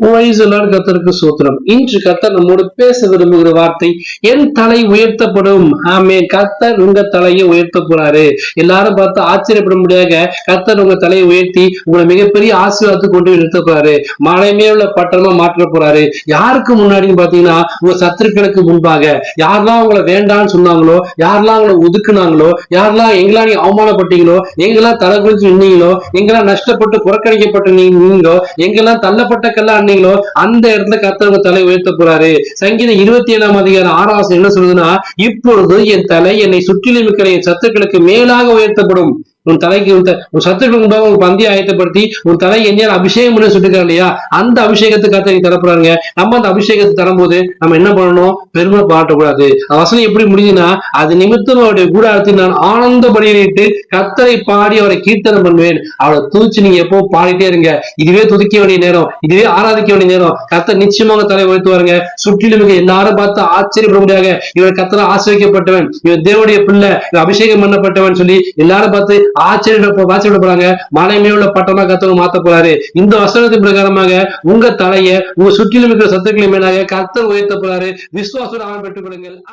வயசுலான் கத்தருக்கு சூத்திரம். இன்று கத்தர் நம்மோடு பேச விரும்புகிற வார்த்தை என் தலை உயர்த்தப்படும். ஆமே கத்தர் உங்க தலையை உயர்த்த போறாரு எல்லாரும் பார்த்து ஆச்சரியப்பட முடியாத கத்தர் உங்க தலையை உயர்த்தி உங்களை மிகப்பெரிய ஆசீர்வாதத்துக்கு கொண்டு நிறுத்த போறாரு மலைமே உள்ள பட்டணமா மாற்ற போறாரு. யாருக்கு முன்னாடின்னு பாத்தீங்கன்னா உங்க சத்துருக்களுக்கு முன்பாக. யாரெல்லாம் உங்களை வேண்டாம்னு சொன்னாங்களோ யாரெல்லாம் உங்களை ஒதுக்குனாங்களோ யாரெல்லாம் எங்கெல்லாம் நீங்க அவமானப்பட்டீங்களோ எங்கெல்லாம் தலை குளிச்சு நின்னீங்களோ எங்கெல்லாம் நஷ்டப்பட்டு புறக்கணிக்கப்பட்டு நீங்களோ எங்கெல்லாம் தள்ளப்பட்ட கல்லாம் பண்ணீங்களோ அந்த இடத்துல கத்தவங்க தலை உயர்த்த போறாரு. சங்கீதம் இருபத்தி ஏழாம் அதிகாரம் ஆறாவது என்ன சொல்லுதுன்னா இப்பொழுது என் தலை என்னை சுற்றிலும் இருக்கிற என் சத்துக்களுக்கு மேலாக உயர்த்தப்படும். உன் தலைக்கு உன் சத்துக்கு உன் முன்பாக உன் பந்தி ஆயத்தப்படுத்தி உன் தலை எண்ணெயால் அபிஷேகம் பண்ணி சொல்லிருக்காரு இல்லையா? அந்த அபிஷேகத்தை கத்த நீ தரப்படுறாங்க நம்ம அந்த அபிஷேகத்தை தரும்போது நம்ம என்ன பண்ணணும்? பெருமை பாட்டக்கூடாது அந்த வசனம் எப்படி முடிஞ்சுன்னா அது நிமித்தம் அவருடைய கூடாரத்தில் நான் ஆனந்த பணியிட்டு கத்தரை பாடி அவரை கீர்த்தனம் பண்ணுவேன். அவளை தூச்சி நீங்க எப்போ பாடிட்டே இருங்க. இதுவே துதிக்க வேண்டிய நேரம். இதுவே ஆராதிக்க வேண்டிய நேரம். கத்த நிச்சயமாக தலை உயர்த்துவாருங்க. சுற்றிலும் எல்லாரும் பார்த்து ஆச்சரியப்பட முடியாத இவர் கத்தரை ஆசிரியக்கப்பட்டவன் இவர் தேவனுடைய பிள்ளை. இவர் அபிஷேகம் பண்ணப்பட்டவன் சொல்லி எல்லாரும் பார்த்து ஆச்சரிய ஆச்சரியப்பட போறாங்க. மலைமே உள்ள பட்டமா கத்தவங்க மாத்த போறாரு. இந்த வசனத்தின் பிரகாரமாக உங்க தலையை உங்க சுற்றிலும் இருக்கிற சத்துக்களை மேலாக கத்தர் உயர்த்த போறாரு. விசுவாசம் பெற்றுக் கொள்ளுங்கள்.